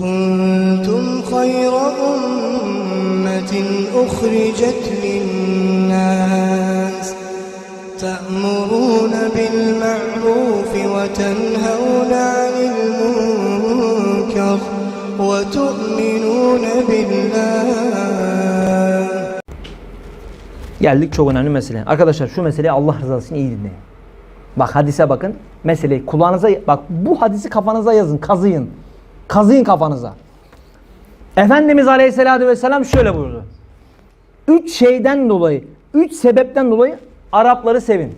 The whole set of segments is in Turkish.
كنتم خير أمة أخرجت للناس تأمرون بالمعروف وتنهون عن المنكر وتؤمنون بالله Geldik çok önemli mesele. Arkadaşlar şu meseleyi Allah rızası için iyi dinleyin. Bak hadise bakın. Meseleyi kulağınıza bak bu hadisi kafanıza yazın, kazıyın. Kazıyın kafanıza. Efendimiz Aleyhisselatü Vesselam şöyle buyurdu. Üç şeyden dolayı, üç sebepten dolayı Arapları sevin.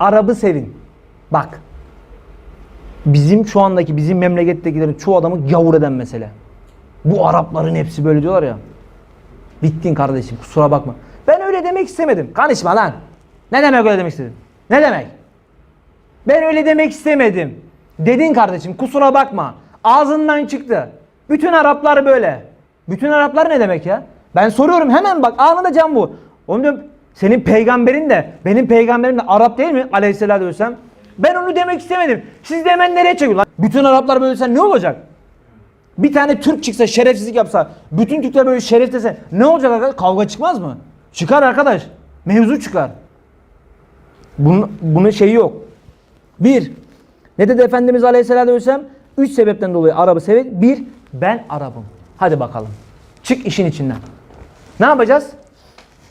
Arap'ı sevin. Bak. Bizim şu andaki bizim memlekettekilerin çoğu adamı gavur eden mesele. Bu Arapların hepsi böyle diyorlar ya. Bittin kardeşim kusura bakma. Ben öyle demek istemedim. Konuşma lan. Ne demek öyle demek istedim? Ne demek? Ben öyle demek istemedim. Dedin kardeşim kusura bakma. Ağzından çıktı. Bütün Araplar böyle. Bütün Araplar ne demek ya? Ben soruyorum hemen bak anında can bu. Onu diyorum senin peygamberin de benim peygamberim de Arap değil mi? Aleyhisselatü vesselam. Ben onu demek istemedim. Siz de hemen nereye çekiyorlar? Bütün Araplar böylese ne olacak? Bir tane Türk çıksa şerefsizlik yapsa, bütün Türkler böyle şeref dese ne olacak arkadaş? Kavga çıkmaz mı? Çıkar arkadaş. Mevzu çıkar. Bunun, bunun şeyi yok. Bir, ne dedi Efendimiz Aleyhisselatü Vesselam? Üç sebepten dolayı Arap'ı sevin. Bir, ben Arap'ım. Hadi bakalım. Çık işin içinden. Ne yapacağız?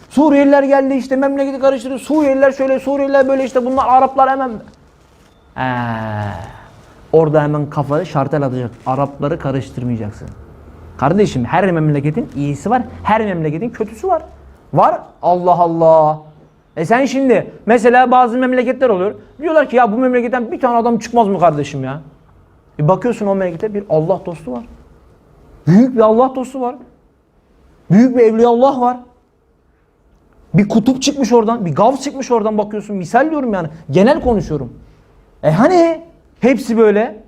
Suriyeliler geldi işte memleketi karıştırdı. Suriyeliler şöyle, Suriyeliler böyle işte bunlar Araplar hemen... Ee, orada hemen kafanı şartel atacak. Arapları karıştırmayacaksın. Kardeşim her memleketin iyisi var. Her memleketin kötüsü var. Var. Allah Allah. E sen şimdi mesela bazı memleketler oluyor. Diyorlar ki ya bu memleketten bir tane adam çıkmaz mı kardeşim ya? Bir bakıyorsun o memlekette bir Allah dostu var. Büyük bir Allah dostu var. Büyük bir evliyaullah var. Bir kutup çıkmış oradan, bir gav çıkmış oradan bakıyorsun. Misal diyorum yani. Genel konuşuyorum. E hani hepsi böyle.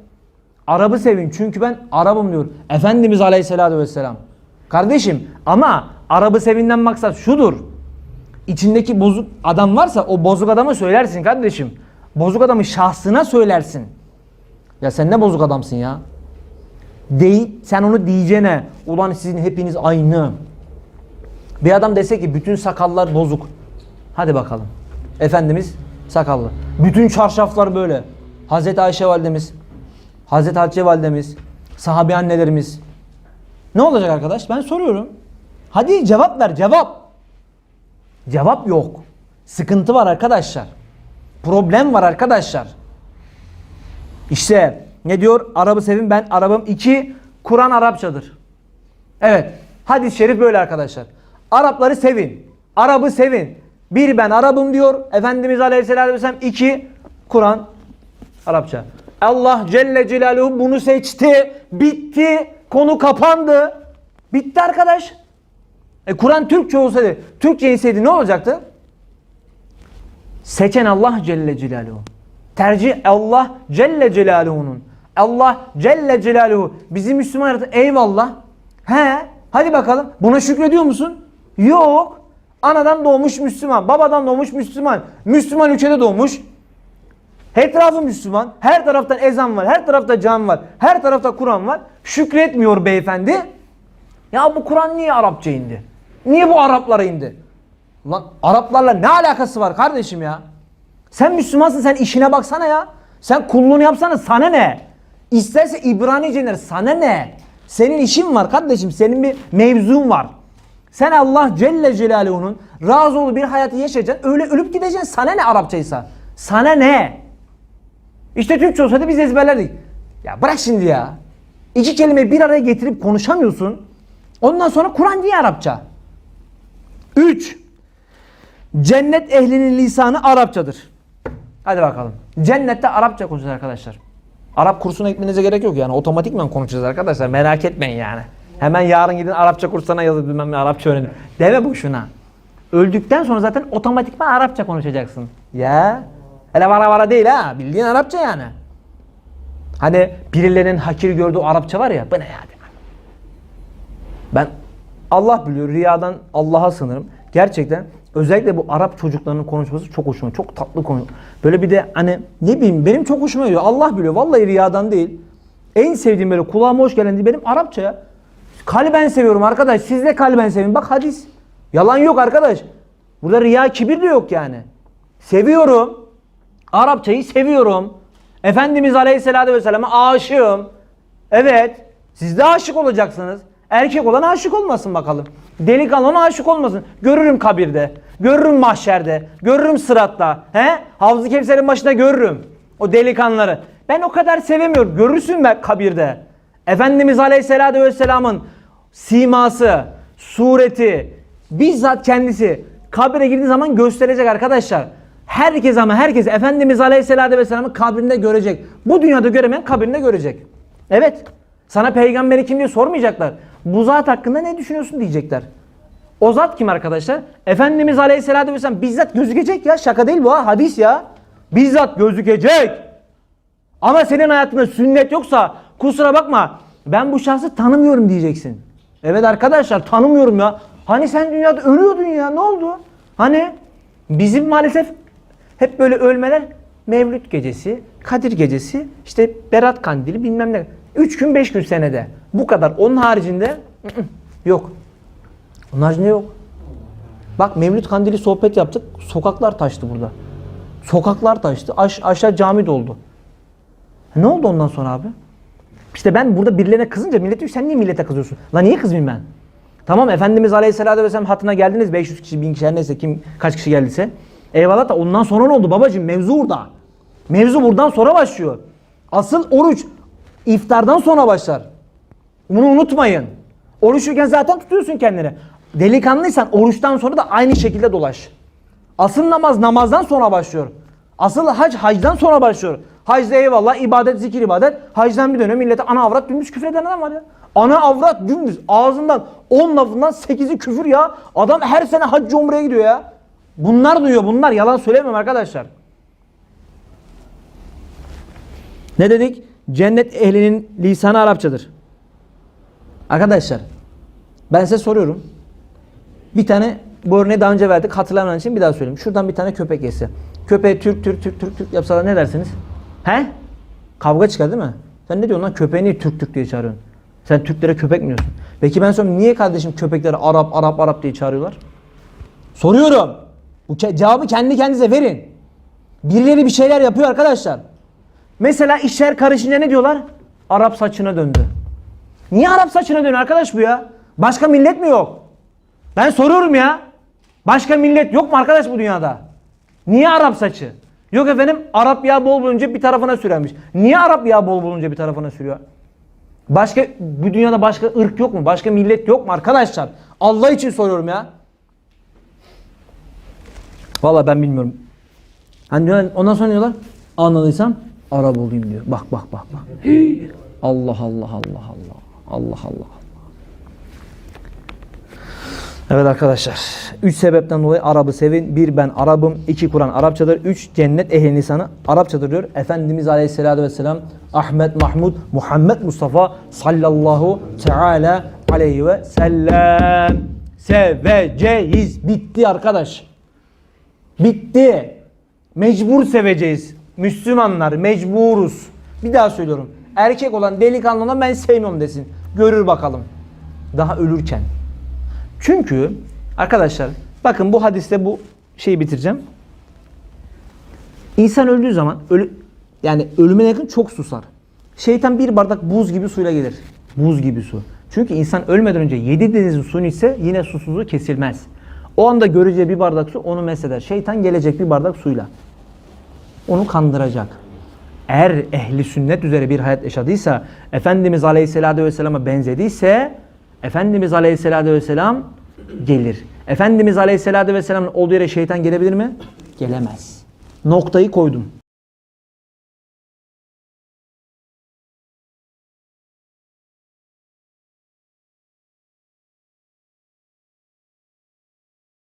Arap'ı sevin çünkü ben Arap'ım diyor. Efendimiz Aleyhisselatü Vesselam. Kardeşim ama Arap'ı sevinden maksat şudur. İçindeki bozuk adam varsa o bozuk adamı söylersin kardeşim. Bozuk adamı şahsına söylersin. Ya sen ne bozuk adamsın ya? Dey, sen onu diyeceğine ulan sizin hepiniz aynı. Bir adam dese ki bütün sakallar bozuk. Hadi bakalım. Efendimiz sakallı. Bütün çarşaflar böyle. Hazreti Ayşe validemiz, Hazreti Hatice validemiz, sahabe annelerimiz. Ne olacak arkadaş? Ben soruyorum. Hadi cevap ver, cevap. Cevap yok. Sıkıntı var arkadaşlar. Problem var arkadaşlar. İşte ne diyor? Arabı sevin ben Arabım. İki, Kur'an Arapçadır. Evet. Hadis-i şerif böyle arkadaşlar. Arapları sevin. Arabı sevin. Bir ben Arabım diyor. Efendimiz Aleyhisselatü Vesselam. İki Kur'an Arapça. Allah Celle Celaluhu bunu seçti. Bitti. Konu kapandı. Bitti arkadaş. E Kur'an Türkçe olsaydı, Türkçe inseydi ne olacaktı? Seçen Allah Celle Celaluhu. Tercih Allah Celle Celaluhu'nun. Allah Celle Celaluhu bizi Müslüman yarattı. Eyvallah. He, hadi bakalım. Buna şükrediyor musun? Yok. Anadan doğmuş Müslüman, babadan doğmuş Müslüman. Müslüman ülkede doğmuş. Etrafı Müslüman. Her taraftan ezan var, her tarafta cami var, her tarafta Kur'an var. Şükretmiyor beyefendi. Ya bu Kur'an niye Arapça indi? Niye bu Araplara indi? Lan Araplarla ne alakası var kardeşim ya? Sen Müslümansın sen işine baksana ya. Sen kulluğunu yapsana sana ne? İsterse İbranice iner sana ne? Senin işin var kardeşim senin bir mevzun var. Sen Allah Celle Celaluhu'nun razı olduğu bir hayatı yaşayacaksın. Öyle ölüp gideceksin. Sana ne Arapçaysa? Sana ne? İşte Türkçe olsaydı biz ezberlerdik. Ya bırak şimdi ya. İki kelimeyi bir araya getirip konuşamıyorsun. Ondan sonra Kur'an niye Arapça? 3. Cennet ehlinin lisanı Arapçadır. Hadi bakalım. Cennette Arapça konuşacağız arkadaşlar. Arap kursuna gitmenize gerek yok yani. Otomatikman konuşacağız arkadaşlar. Merak etmeyin yani. Hemen yarın gidin Arapça kursuna yazın bilmem ne Arapça öğrenin. Deme boşuna. Öldükten sonra zaten otomatikman Arapça konuşacaksın. Ya. Hele vara vara değil ha. Bildiğin Arapça yani. Hani birilerinin hakir gördüğü Arapça var ya. Bu ne ya? Ben Allah biliyor riyadan Allah'a sınırım. Gerçekten özellikle bu Arap çocuklarının konuşması çok hoşuma. Çok tatlı konu. Böyle bir de hani ne bileyim benim çok hoşuma gidiyor. Allah biliyor. Vallahi riyadan değil. En sevdiğim böyle kulağıma hoş gelen benim Arapça ya. Kalben seviyorum arkadaş. Siz de kalben sevin. Bak hadis. Yalan yok arkadaş. Burada riya kibir de yok yani. Seviyorum. Arapçayı seviyorum. Efendimiz Aleyhisselatü Vesselam'a aşığım. Evet. Siz de aşık olacaksınız. Erkek olan aşık olmasın bakalım. Delikanlı olan aşık olmasın. Görürüm kabirde. Görürüm mahşerde. Görürüm sıratta. He? Havz-ı Kevser'in başında görürüm. O delikanlıları. Ben o kadar sevemiyorum. Görürsün ben kabirde. Efendimiz Aleyhisselatü Vesselam'ın siması, sureti, bizzat kendisi kabire girdiği zaman gösterecek arkadaşlar. Herkes ama herkes Efendimiz Aleyhisselatü Vesselam'ın kabrinde görecek. Bu dünyada göremeyen kabrinde görecek. Evet. Sana peygamberi kim diye sormayacaklar. Bu zat hakkında ne düşünüyorsun diyecekler. O zat kim arkadaşlar? Efendimiz Aleyhisselatü Vesselam bizzat gözükecek ya. Şaka değil bu ha. Hadis ya. Bizzat gözükecek. Ama senin hayatında sünnet yoksa kusura bakma ben bu şahsı tanımıyorum diyeceksin. Evet arkadaşlar tanımıyorum ya. Hani sen dünyada ölüyordun ya ne oldu? Hani bizim maalesef hep böyle ölmeler Mevlüt gecesi, Kadir gecesi, işte Berat kandili bilmem ne. 3 gün 5 gün senede. Bu kadar. Onun haricinde ı-ı, yok. Onun haricinde yok. Bak Mevlüt kandili sohbet yaptık. Sokaklar taştı burada. Sokaklar taştı. Aş aşağı cami doldu. Ne oldu ondan sonra abi? İşte ben burada birilerine kızınca millet diyor sen niye millete kızıyorsun? Lan niye kızmayayım ben? Tamam Efendimiz Aleyhisselatü Vesselam hatına geldiniz 500 kişi 1000 kişi her neyse kim kaç kişi geldiyse. Eyvallah da ondan sonra ne oldu babacığım? Mevzu burada. Mevzu buradan sonra başlıyor. Asıl oruç iftardan sonra başlar. Bunu unutmayın. Oruçluyken zaten tutuyorsun kendini. Delikanlıysan oruçtan sonra da aynı şekilde dolaş. Asıl namaz namazdan sonra başlıyor. Asıl hac hacdan sonra başlıyor. Hacda eyvallah ibadet zikir ibadet. Hacdan bir dönüyor millete ana avrat dümdüz küfür eden adam var ya. Ana avrat dümdüz ağzından 10 lafından 8'i küfür ya. Adam her sene hac umreye gidiyor ya. Bunlar duyuyor bunlar yalan söylemiyorum arkadaşlar. Ne dedik? Cennet ehlinin lisanı Arapçadır. Arkadaşlar ben size soruyorum. Bir tane bu örneği daha önce verdik. Hatırlamayan için bir daha söyleyeyim. Şuradan bir tane köpek yese. Köpeğe Türk Türk Türk Türk Türk yapsalar ne dersiniz? He? Kavga çıkar değil mi? Sen ne diyorsun lan köpeği niye Türk Türk diye çağırıyorsun? Sen Türklere köpek mi diyorsun? Peki ben soruyorum niye kardeşim köpekleri Arap Arap Arap diye çağırıyorlar? Soruyorum. Bu ke- cevabı kendi kendinize verin. Birileri bir şeyler yapıyor arkadaşlar. Mesela işler karışınca ne diyorlar? Arap saçına döndü. Niye Arap saçına dönüyor arkadaş bu ya? Başka millet mi yok? Ben soruyorum ya. Başka millet yok mu arkadaş bu dünyada? Niye Arap saçı? Yok efendim Arap yağı bol bulunca bir tarafına sürermiş. Niye Arap yağı bol bulunca bir tarafına sürüyor? Başka bu dünyada başka ırk yok mu? Başka millet yok mu arkadaşlar? Allah için soruyorum ya. Vallahi ben bilmiyorum. Hani ondan sonra diyorlar anladıysam Arap olayım diyor. Bak bak bak bak. Hii. Allah Allah Allah Allah. Allah Allah. Evet arkadaşlar. Üç sebepten dolayı Arap'ı sevin. Bir ben Arap'ım. iki Kur'an Arapçadır. Üç cennet ehli lisanı Arapçadır diyor. Efendimiz Aleyhisselatü Vesselam Ahmet Mahmud Muhammed Mustafa sallallahu teala aleyhi ve sellem seveceğiz. Bitti arkadaş. Bitti. Mecbur seveceğiz. Müslümanlar mecburuz. Bir daha söylüyorum. Erkek olan delikanlı olan ben sevmiyorum desin. Görür bakalım. Daha ölürken. Çünkü arkadaşlar bakın bu hadiste bu şeyi bitireceğim. İnsan öldüğü zaman ölü, yani ölüme yakın çok susar. Şeytan bir bardak buz gibi suyla gelir. Buz gibi su. Çünkü insan ölmeden önce yedi denizin suyunu içse yine susuzluğu kesilmez. O anda göreceği bir bardak su onu mesheder. Şeytan gelecek bir bardak suyla. Onu kandıracak. Eğer ehli sünnet üzere bir hayat yaşadıysa, Efendimiz Aleyhisselatü Vesselam'a benzediyse, Efendimiz Aleyhisselatü Vesselam gelir. Efendimiz Aleyhisselatü Vesselam'ın olduğu yere şeytan gelebilir mi? Gelemez. Noktayı koydum.